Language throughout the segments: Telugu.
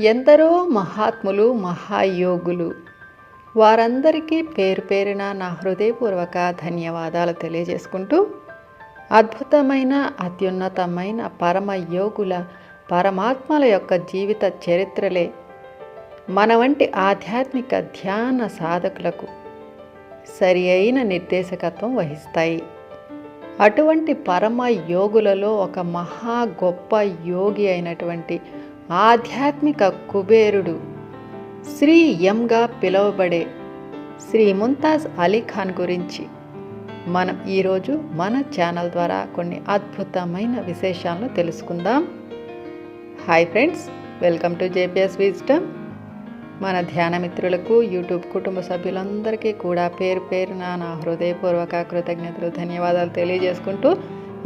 ఎందరో మహాత్ములు మహాయోగులు. వారందరికీ పేరు పేరిన నా హృదయపూర్వక ధన్యవాదాలు తెలియజేసుకుంటూ అద్భుతమైన అత్యున్నతమైన పరమ యోగుల పరమాత్మల యొక్క జీవిత చరిత్రలే మన వంటి ఆధ్యాత్మిక ధ్యాన సాధకులకు సరి అయిన నిర్దేశకత్వం వహిస్తాయి. అటువంటి పరమ యోగులలో ఒక మహా గొప్ప యోగి అయినటువంటి ఆధ్యాత్మిక కుబేరుడు. శ్రీ ఎంగా పిలువబడే శ్రీ ముంతాజ్ అలీ ఖాన్ గురించి మనం ఈరోజు మన ఛానల్ ద్వారా కొన్ని అద్భుతమైన విశేషాలను తెలుసుకుందాం. Hi friends welcome to JPS wisdom. మన ధ్యాన మిత్రులకు యూట్యూబ్ కుటుంబ సభ్యులందరికీ కూడా పేరు పేరున నా హృదయపూర్వక కృతజ్ఞతలు ధన్యవాదాలు తెలియజేసుకుంటూ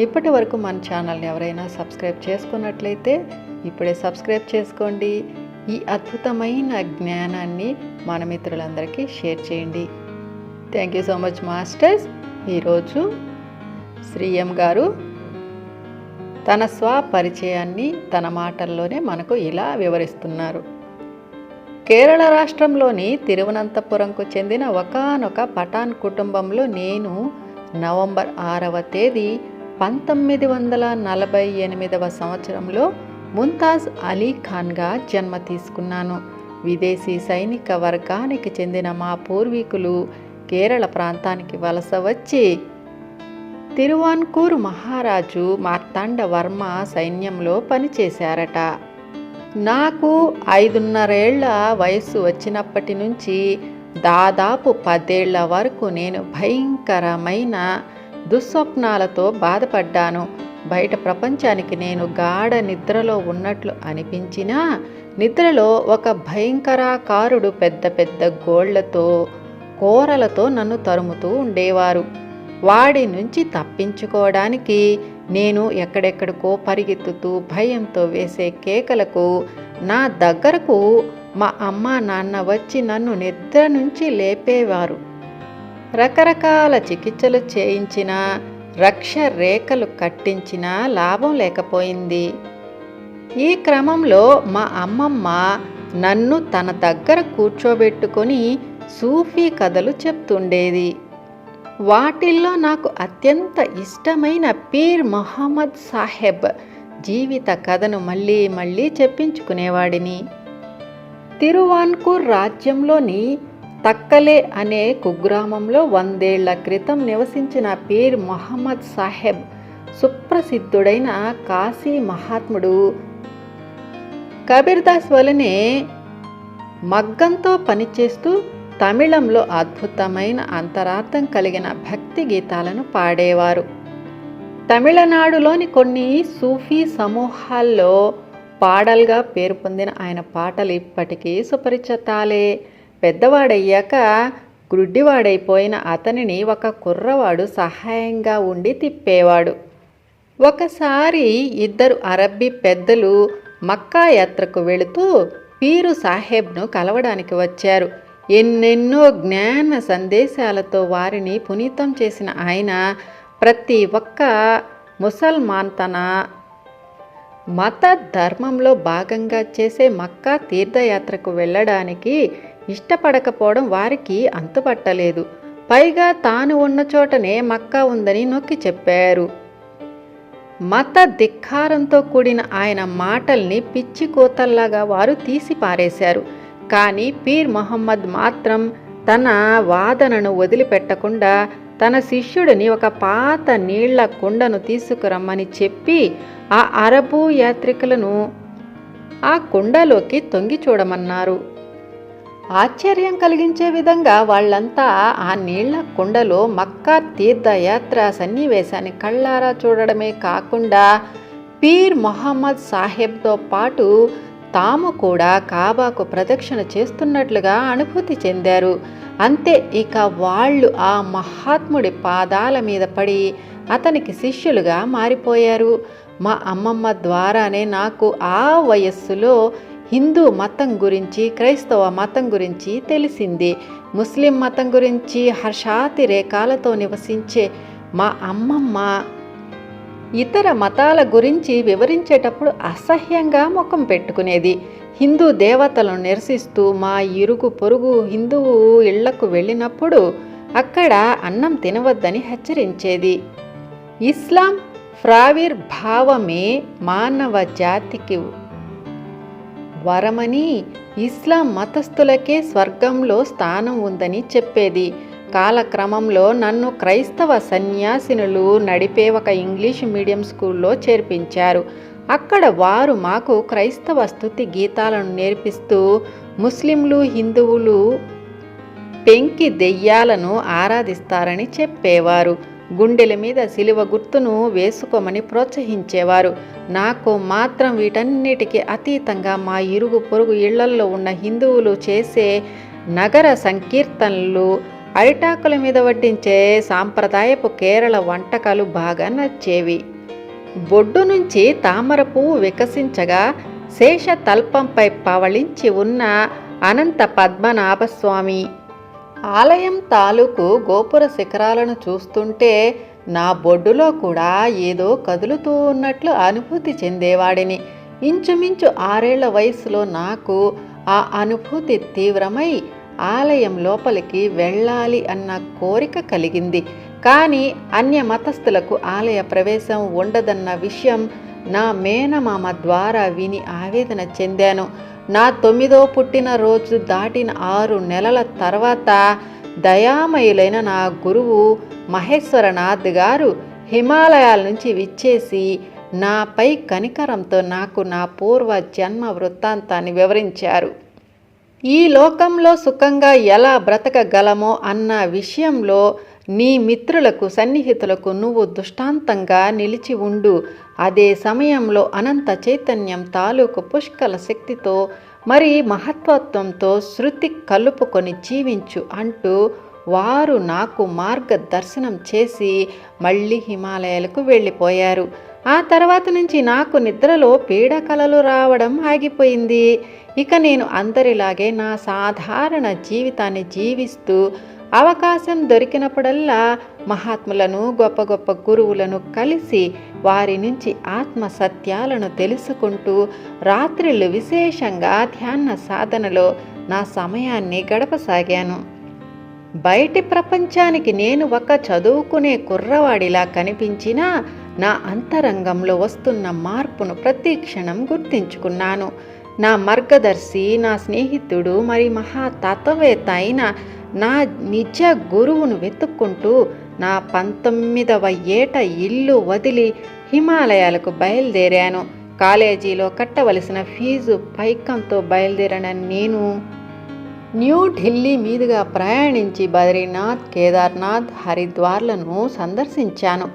ఇప్పటి వరకు మన ఛానల్ని ఎవరైనా సబ్స్క్రైబ్ చేసుకున్నట్లయితే ఇప్పుడే సబ్స్క్రైబ్ చేసుకోండి. ఈ అద్భుతమైన జ్ఞానాన్ని మన మిత్రులందరికీ షేర్ చేయండి. Thank you so much masters ఈరోజు శ్రీఎం గారు తన స్వపరిచయాన్ని తన మాటల్లోనే మనకు ఇలా వివరిస్తున్నారు. కేరళ రాష్ట్రంలోని తిరువనంతపురంకు చెందిన ఒకానొక పఠాన్ కుటుంబంలో నేను నవంబర్ ఆరవ తేదీ పంతొమ్మిది వందల నలభై ఎనిమిదవ సంవత్సరంలో ముంతాజ్ అలీ ఖాన్గా జన్మ తీసుకున్నాను. విదేశీ సైనిక వర్గానికి చెందిన మా పూర్వీకులు కేరళ ప్రాంతానికి వలస వచ్చి తిరువాన్కూర్ మహారాజు మార్తాండవర్మ సైన్యంలో పనిచేశారట. నాకు ఐదున్నరేళ్ళ వయస్సు వచ్చినప్పటి నుంచి దాదాపు పదేళ్ళ వరకు నేను భయంకరమైన దుస్వప్నాలతో బాధపడ్డాను. బయట ప్రపంచానికి నేను గాఢ నిద్రలో ఉన్నట్లు అనిపించినా నిద్రలో ఒక భయంకరాకారుడు పెద్ద పెద్ద గోళ్ళతో కూరలతో నన్ను తరుముతూ ఉండేవారు. వాడి నుంచి తప్పించుకోవడానికి నేను ఎక్కడెక్కడికో పరిగెత్తుతూ భయంతో వేసే కేకలకు నా దగ్గరకు మా అమ్మ నాన్న వచ్చి నన్ను నిద్ర నుంచి లేపేవారు. రకరకాల చికిత్సలు చేయించిన రక్ష రేఖలు కట్టించినా లాభం లేకపోయింది. ఈ క్రమంలో మా అమ్మమ్మ నన్ను తన దగ్గర కూర్చోబెట్టుకొని సూఫీ కథలు చెప్తుండేది. వాటిల్లో నాకు అత్యంత ఇష్టమైన పీర్ మొహమ్మద్ సాహెబ్ జీవిత కథను మళ్ళీ మళ్ళీ చెప్పించుకునేవాడిని. తిరువాన్కూర్ రాజ్యంలోని తక్కలే అనే కుగ్రామంలో వందేళ్ళ క్రితం నివసించిన పీర్ మొహమ్మద్ సాహెబ్ సుప్రసిద్ధుడైన కాశీ మహాత్ముడు. కబీర్దాస్ వలనే మగ్గంతో పనిచేస్తూ తమిళంలో అద్భుతమైన అంతరార్థం కలిగిన భక్తి గీతాలను పాడేవారు. తమిళనాడులోని కొన్ని సూఫీ సమూహాల్లో పాడల్గా పేరు పొందిన ఆయన పాటలు ఇప్పటికీ సుపరిచితాలే. పెద్దవాడయ్యాక గుడ్డివాడైపోయిన అతనిని ఒక కుర్రవాడు సహాయంగా ఉండి తిప్పేవాడు. ఒకసారి ఇద్దరు అరబ్బీ పెద్దలు మక్కా యాత్రకు వెళుతూ పీరు సాహెబ్ను కలవడానికి వచ్చారు. ఎన్నెన్నో జ్ఞాన సందేశాలతో వారిని పునీతం చేసిన ఆయన ప్రతి ఒక్క ముసల్మాన్ తన మత ధర్మంలో భాగంగా చేసే మక్కా తీర్థయాత్రకు వెళ్ళడానికి ఇష్టపడకపోవడం వారికి అంతుపట్టలేదు. పైగా తాను ఉన్న చోటనే మక్కా ఉందని నొక్కి చెప్పారు. మత ధిక్కారంతో కూడిన ఆయన మాటల్ని పిచ్చి కోతల్లాగా వారు తీసి పారేశారు. కానీ పీర్ మొహమ్మద్ మాత్రం తన వాదనను వదిలిపెట్టకుండా తన శిష్యుడిని ఒక పాత నీళ్ళ కుండను తీసుకురమ్మని చెప్పి ఆ అరబు యాత్రికులను ఆ కుండలోకి తొంగి చూడమన్నారు. ఆశ్చర్యం కలిగించే విధంగా వాళ్ళంతా ఆ నీళ్ళ కుండలో మక్కా తీర్థయాత్ర సన్నివేశాన్ని కళ్ళారా చూడడమే కాకుండా పీర్ మొహమ్మద్ సాహెబ్తో పాటు తాము కూడా కాబాకు ప్రదక్షిణ చేస్తున్నట్లుగా అనుభూతి చెందారు. అంతే ఇక వాళ్ళు ఆ మహాత్ముడి పాదాల మీద పడి అతనికి శిష్యులుగా మారిపోయారు. మా అమ్మమ్మ ద్వారానే నాకు ఆ వయస్సులో హిందూ మతం గురించి క్రైస్తవ మతం గురించి తెలిసింది. ముస్లిం మతం గురించి హర్షాతిరేకాలతో నివసించే మా అమ్మమ్మ ఇతర మతాల గురించి వివరించేటప్పుడు అసహ్యంగా ముఖం పెట్టుకునేది. హిందూ దేవతలను నిరసిస్తూ మా ఇరుగు పొరుగు హిందువు ఇళ్ళకు వెళ్ళినప్పుడు అక్కడ అన్నం తినవద్దని హెచ్చరించేది. ఇస్లాం ప్రావిర్భావమే మానవ జాతికి వరమని ఇస్లాం మతస్థులకే స్వర్గంలో స్థానం ఉందని చెప్పేది. కాలక్రమంలో నన్ను క్రైస్తవ సన్యాసినులు నడిపే ఒక ఇంగ్లీష్ మీడియం స్కూల్లో చేర్పించారు. అక్కడ వారు మాకు క్రైస్తవ స్థుతి గీతాలను నేర్పిస్తూ ముస్లింలు హిందువులు పెంకి దెయ్యాలను ఆరాధిస్తారని చెప్పేవారు. గుండెల మీద సిలువ గుర్తును వేసుకోమని ప్రోత్సహించేవారు. నాకు మాత్రం వీటన్నిటికీ అతీతంగా మా ఇరుగు పొరుగు ఇళ్ళల్లో ఉన్న హిందువులు చేసే నగర సంకీర్తనలు అరిటాకుల మీద వడ్డించే సాంప్రదాయపు కేరళ వంటకాలు బాగా నచ్చేవి. బొడ్డు నుంచి తామర పువ్వు వికసించగా శేష తల్పంపై పవళించి ఉన్న అనంత పద్మనాభస్వామి ఆలయం తాలూకు గోపుర శిఖరాలను చూస్తుంటే నా బొడ్డులో కూడా ఏదో కదులుతూ ఉన్నట్లు అనుభూతి చెందేవాడిని. ఇంచుమించు ఆరేళ్ళ వయసులో నాకు ఆ అనుభూతి తీవ్రమై ఆలయం లోపలికి వెళ్ళాలి అన్న కోరిక కలిగింది. కానీ అన్య మతస్థులకు ఆలయ ప్రవేశం ఉండదన్న విషయం నా మేనమామ ద్వారా విని ఆవేదన చెందాను. నా తొమ్మిదో పుట్టినరోజు దాటిన ఆరు నెలల తర్వాత దయామయులైన నా గురువు మహేశ్వరనాథ్ గారు హిమాలయాల నుంచి విచ్చేసి నాపై కనికరంతో నాకు నా పూర్వ జన్మ వృత్తాంతాన్ని వివరించారు. ఈ లోకంలో సుఖంగా ఎలా బ్రతకగలమో అన్న విషయంలో నీ మిత్రులకు సన్నిహితులకు నువ్వు దృష్టాంతంగా నిలిచి ఉండు. అదే సమయంలో అనంత చైతన్యం తాలూకు పుష్కల శక్తితో మరి మహత్వత్వంతో శృతి కలుపుకొని జీవించు అంటూ వారు నాకు మార్గదర్శనం చేసి మళ్ళీ హిమాలయాలకు వెళ్ళిపోయారు. ఆ తర్వాత నుంచి నాకు నిద్రలో పీడకలలు రావడం ఆగిపోయింది. ఇక నేను అందరిలాగే నా సాధారణ జీవితాన్ని జీవిస్తూ అవకాశం దొరికినప్పుడల్లా మహాత్ములను గొప్ప గొప్ప గురువులను కలిసి వారి నుంచి ఆత్మ సత్యాలను తెలుసుకుంటూ రాత్రిళ్ళు విశేషంగా ధ్యాన సాధనలో నా సమయాన్ని గడపసాగాను. బయటి ప్రపంచానికి నేను ఒక చదువుకునే కుర్రవాడిలా కనిపించినా నా అంతరంగంలో వస్తున్న మార్పును ప్రతిక్షణం గుర్తించుకున్నాను. నా మార్గదర్శి నా స్నేహితుడు మరి మహా తత్వవేత్త అయిన నా నిజ గురువును వెతుక్కుంటూ నా పంతొమ్మిదవ ఏట ఇల్లు వదిలి హిమాలయాలకు బయలుదేరాను. కాలేజీలో కట్టవలసిన ఫీజు పైకంతో బయలుదేరిన నేను న్యూఢిల్లీ మీదుగా ప్రయాణించి బద్రీనాథ్ కేదార్నాథ్ హరిద్వార్లను సందర్శించాను.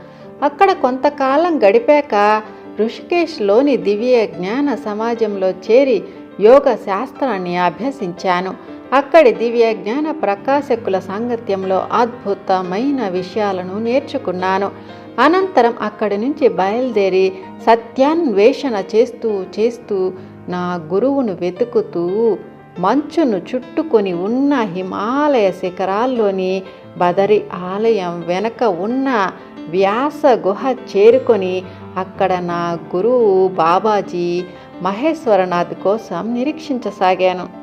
అక్కడ కొంతకాలం గడిపాక ఋషికేశ్లోని దివ్య జ్ఞాన సమాజంలో చేరి యోగ శాస్త్రాన్ని అభ్యసించాను. అక్కడి దివ్య జ్ఞాన ప్రకాశకుల సాంగత్యంలో అద్భుతమైన విషయాలను నేర్చుకున్నాను. అనంతరం అక్కడి నుంచి బయలుదేరి సత్యాన్వేషణ చేస్తూ చేస్తూ నా గురువును వెతుకుతూ మంచును చుట్టుకొని ఉన్న హిమాలయ శిఖరాల్లోని బదరి ఆలయం వెనక ఉన్న వ్యాస గుహ చేరుకొని అక్కడ నా గురువు బాబాజీ మహేశ్వరనాథ్ కోసం నిరీక్షించసాగాను.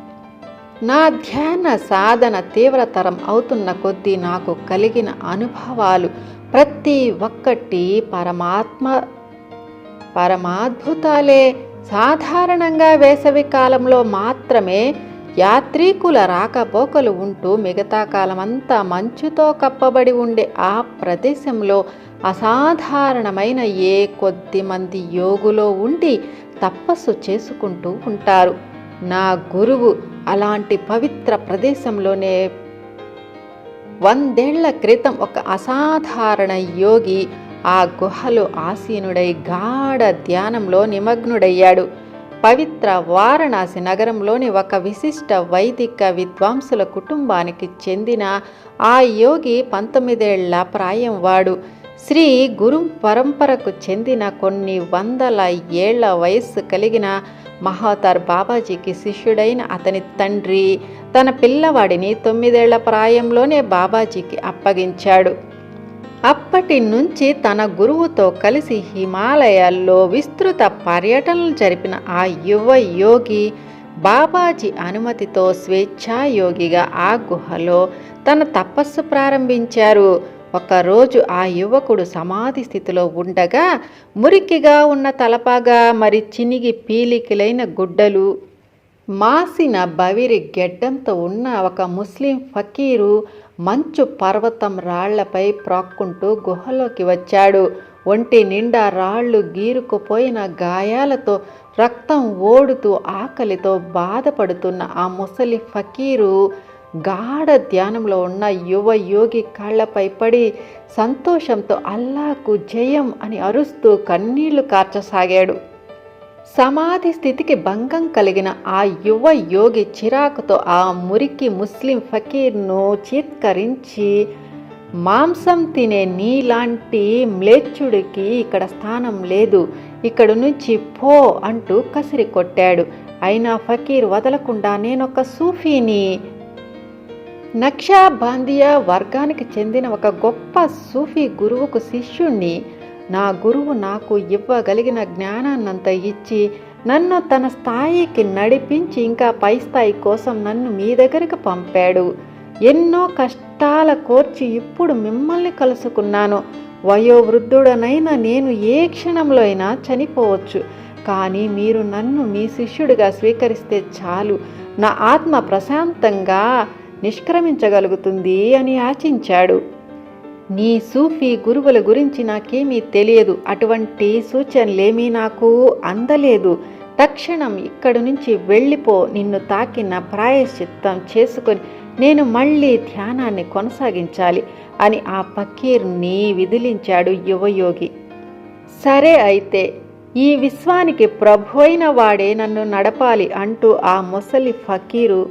నా ధ్యాన సాధన తీవ్రతరం అవుతున్న కొద్దీ నాకు కలిగిన అనుభవాలు ప్రతి ఒక్కటి పరమాత్మ పరమాద్భుతాలే. సాధారణంగా వేసవి కాలంలో మాత్రమే యాత్రికుల రాకపోకలు ఉంటూ మిగతా కాలమంతా మంచుతో కప్పబడి ఉండే ఆ ప్రదేశంలో అసాధారణమైన ఏ కొద్ది మంది యోగులో ఉండి తపస్సు చేసుకుంటూ ఉంటారు. నా గురువు అలాంటి పవిత్ర ప్రదేశంలోనే వందేళ్ళ క్రితం ఒక అసాధారణ యోగి ఆ గుహలో ఆసీనుడై గాఢ ధ్యానంలో నిమగ్నుడయ్యాడు. పవిత్ర వారణాసి నగరంలోని ఒక విశిష్ట వైదిక విద్వాంసుల కుటుంబానికి చెందిన ఆ యోగి పంతొమ్మిదేళ్ళ ప్రాయం వాడు శ్రీ గురు పరంపరకు చెందిన కొన్ని వందల ఏళ్ళ వయస్సు కలిగిన మహాతార్ బాబాజీకి శిష్యుడైన అతని తండ్రి తన పిల్లవాడిని తొమ్మిదేళ్ళ ప్రాయంలోనే బాబాజీకి అప్పగించాడు. అప్పటి నుంచి తన గురువుతో కలిసి హిమాలయాల్లో విస్తృత పర్యటనలు జరిపిన ఆ యువ యోగి బాబాజీ అనుమతితో స్వేచ్ఛాయోగిగా ఆ గుహలో తన తపస్సు ప్రారంభించారు. ఒకరోజు ఆ యువకుడు సమాధి స్థితిలో ఉండగా మురికిగా ఉన్న తలపాగా మరి చినిగి పీలికలైన గుడ్డలు మాసిన బవిరి గెడ్డంతో ఉన్న ఒక ముస్లిం ఫకీరు మంచు పర్వతం రాళ్ళపై ప్రాక్కుంటూ గుహలోకి వచ్చాడు. ఒంటి నిండా రాళ్ళు గీరుకుపోయిన గాయాలతో రక్తం ఓడుతూ ఆకలితో బాధపడుతున్న ఆ ముసలి ఫకీరు గాఢ ధ్యానంలో ఉన్న యువ యోగి కాళ్ళపై పడి సంతోషంతో అల్లాకు జయం అని అరుస్తూ కన్నీళ్ళు కార్చసాగాడు. సమాధి స్థితికి భంగం కలిగిన ఆ యువ యోగి చిరాకుతో ఆ మురికి ముస్లిం ఫకీర్ను చీత్కరించి మాంసం తినే నీలాంటి మ్లేచ్చుడికి ఇక్కడ స్థానం లేదు ఇక్కడ నుంచి పో అంటూ కసిరి కొట్టాడు. అయినా ఫకీర్ వదలకుండా నేనొక సూఫీని నక్షా బాందియా వర్గానికి చెందిన ఒక గొప్ప సూఫీ గురువుకు శిష్యుణ్ణి నా గురువు నాకు ఇవ్వగలిగిన జ్ఞానాన్నంత ఇచ్చి నన్ను తన స్థాయికి నడిపించి ఇంకా పై స్థాయి కోసం నన్ను మీ దగ్గరికి పంపాడు. ఎన్నో కష్టాల కోర్చి ఇప్పుడు మిమ్మల్ని కలుసుకున్నాను. వయోవృద్ధుడనైనా నేను ఏ క్షణంలో అయినా చనిపోవచ్చు. కానీ మీరు నన్ను మీ శిష్యుడిగా స్వీకరిస్తే చాలు. నా ఆత్మ ప్రశాంతంగా నిష్క్రమించగలుగుతుంది అని ఆచించాడు నీ సూఫీ గురువుల గురించి నాకేమీ తెలియదు. అటువంటి సూచనలేమీ నాకు అందలేదు. తక్షణం ఇక్కడి నుంచి వెళ్ళిపో. నిన్ను తాకిన ప్రాయశ్చిత్తం చేసుకొని నేను మళ్ళీ ధ్యానాన్ని కొనసాగించాలి అని ఆ పకీర్ని విదిలించాడు యువయోగి. సరే అయితే ఈ విశ్వానికి ప్రభు అయిన వాడే నన్ను నడపాలి అంటూ ఆ ముసలి ఫకీరు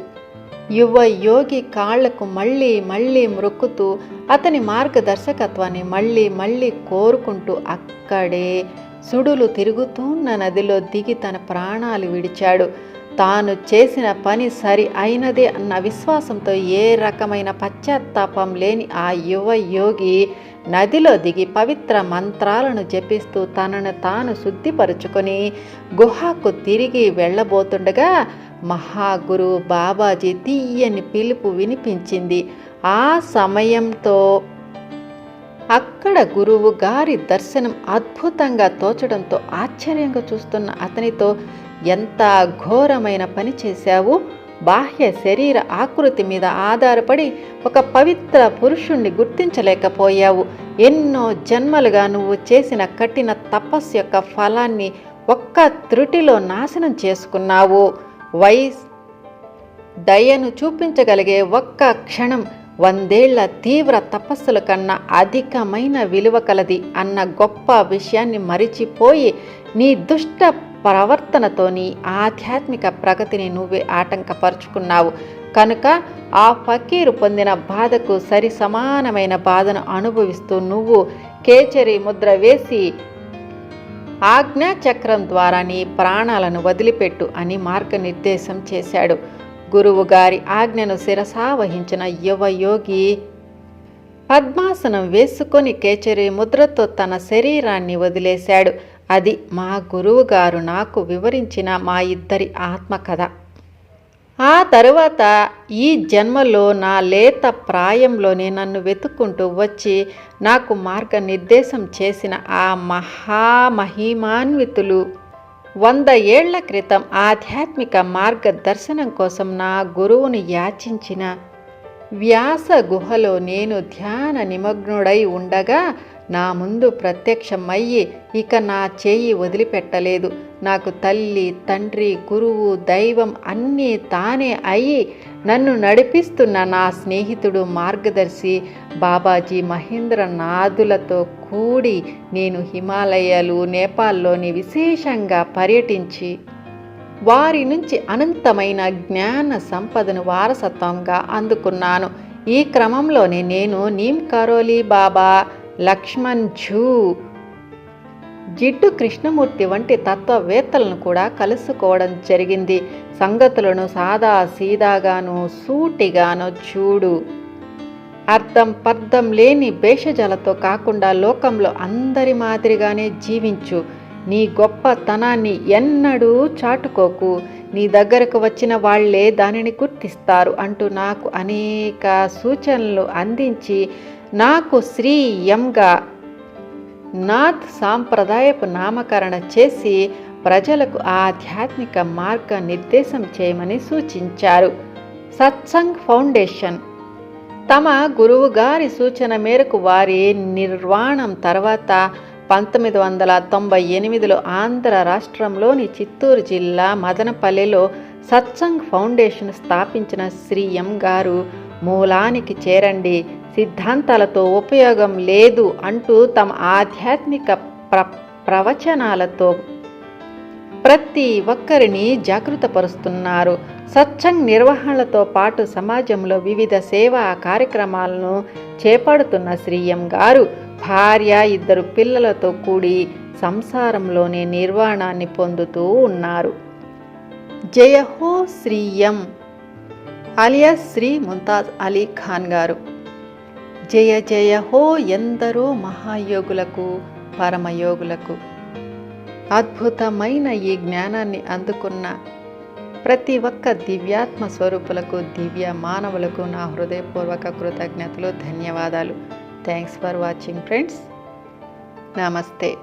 యువ యోగి కాళ్ళకు మళ్ళీ మళ్ళీ మ్రొక్కుతూ అతని మార్గదర్శకత్వాన్ని మళ్ళీ మళ్ళీ కోరుకుంటూ అక్కడే సుడులు తిరుగుతున్న నదిలో దిగి తన ప్రాణాలు విడిచాడు. తాను చేసిన పని సరి అయినదే అన్న విశ్వాసంతో ఏ రకమైన పశ్చాత్తాపం లేని ఆ యువ యోగి నదిలో దిగి పవిత్ర మంత్రాలను జపిస్తూ తనను తాను శుద్ధిపరుచుకొని గుహకు తిరిగి వెళ్ళబోతుండగా మహాగురు బాబాజీ తీయని పిలుపు వినిపించింది. ఆ సమయంతో అక్కడ గురువు గారి దర్శనం అద్భుతంగా తోచడంతో ఆశ్చర్యంగా చూస్తున్న అతనితో ఎంత ఘోరమైన పని చేశావు? బాహ్య శరీర ఆకృతి మీద ఆధారపడి ఒక పవిత్ర పురుషుణ్ణి గుర్తించలేకపోయావు. ఎన్నో జన్మలుగా నువ్వు చేసిన కఠిన తపస్సు యొక్క ఫలాన్ని ఒక్క త్రుటిలో నాశనం చేసుకున్నావు. వైస్ దయను చూపించగలిగే ఒక్క క్షణం వందేళ్ళ తీవ్ర తపస్సుల కన్నా అధికమైన విలువ కలది అన్న గొప్ప విషయాన్ని మరిచిపోయి నీ దుష్ట ప్రవర్తనతోని ఆధ్యాత్మిక ప్రగతిని నువ్వే ఆటంకపరుచుకున్నావు. కనుక ఆ ఫకీరు పొందిన బాధకు సరి సమానమైన బాధను అనుభవిస్తూ నువ్వు కేచరి ముద్ర వేసి ఆజ్ఞాచక్రం ద్వారా నీ ప్రాణాలను వదిలిపెట్టు అని మార్గనిర్దేశం చేశాడు. గురువు గారి ఆజ్ఞను శిరసా వహించిన యువయోగి పద్మాసనం వేసుకొని కేచరి ముద్రతో తన శరీరాన్ని వదిలేశాడు. అది మా గురువు గారు నాకు వివరించిన మా ఇద్దరి ఆత్మకథ ఆ తరువాత ఈ జన్మలో నా లేత ప్రాయంలోనే నన్ను వెతుక్కుంటూ వచ్చి నాకు మార్గనిర్దేశం చేసిన ఆ మహామహిమాన్వితులు వంద ఏళ్ళ క్రితం ఆధ్యాత్మిక మార్గదర్శనం కోసం నా గురువుని యాచించిన వ్యాస గుహలో నేను ధ్యాన నిమగ్నుడై ఉండగా నా ముందు ప్రత్యక్షమయ్యి ఇక నా చేయి వదిలిపెట్టలేదు. నాకు తల్లి తండ్రి గురువు దైవం అన్నీ తానే అయ్యి నన్ను నడిపిస్తున్న నా స్నేహితుడు మార్గదర్శి బాబాజీ మహేంద్ర నాథులతో కూడి నేను హిమాలయాలు నేపాల్లోని విశేషంగా పర్యటించి వారి నుంచి అనంతమైన జ్ఞాన సంపదను వారసత్వంగా అందుకున్నాను. ఈ క్రమంలోనే నేను నీమ్ కరోలి బాబా లక్ష్మణ్ ఝూ జిడ్డు కృష్ణమూర్తి వంటి తత్వవేత్తలను కూడా కలుసుకోవడం జరిగింది. సంగతులను సాదా సీదాగాను సూటిగాను చూడు. అర్థం పర్థం లేని భేషజాలతో కాకుండా లోకంలో అందరి మాదిరిగానే జీవించు. నీ గొప్పతనాన్ని ఎన్నడూ చాటుకోకు. నీ దగ్గరకు వచ్చిన వాళ్ళే దానిని గుర్తిస్తారు అంటూ నాకు అనేక సూచనలు అందించి నాకు శ్రీ ఎంగా నాథ్ సాంప్రదాయపు నామకరణ చేసి ప్రజలకు ఆధ్యాత్మిక మార్గ నిర్దేశం చేయమని సూచించారు. సత్సంగ్ ఫౌండేషన్ తమ గురువు గారి సూచన మేరకు వారి నిర్వాణం తర్వాత పంతొమ్మిది వందల తొంభై ఎనిమిదిలో ఆంధ్ర రాష్ట్రంలోని చిత్తూరు జిల్లా మదనపల్లెలో సత్సంగ్ ఫౌండేషన్ స్థాపించిన శ్రీ ఎం గారు మూలానికి చేరండి. సిద్ధాంతాలతో ఉపయోగం లేదు అంటూ తమ ఆధ్యాత్మిక ప్ర ప్రవచనాలతో ప్రతి ఒక్కరిని జాగృతపరుస్తున్నారు. సత్సంగ్ నిర్వహణలతో పాటు సమాజంలో వివిధ సేవా కార్యక్రమాలను చేపడుతున్న శ్రీయం గారు భార్య ఇద్దరు పిల్లలతో కూడి సంసారంలోనే నిర్వాణాన్ని పొందుతూ ఉన్నారు. జయహో శ్రీయం అలియాస్ శ్రీ ముంతాజ్ అలీ ఖాన్ గారు. జయ జయ హో ఎందరో మహాయోగులకు పరమయోగులకు. అద్భుతమైన ఈ జ్ఞానాన్ని అందుకున్న ప్రతి ఒక్క దివ్యాత్మ స్వరూపులకు దివ్య మానవులకు నా హృదయపూర్వక కృతజ్ఞతలు ధన్యవాదాలు. థ్యాంక్స్ ఫర్ వాచింగ్ ఫ్రెండ్స్ నమస్తే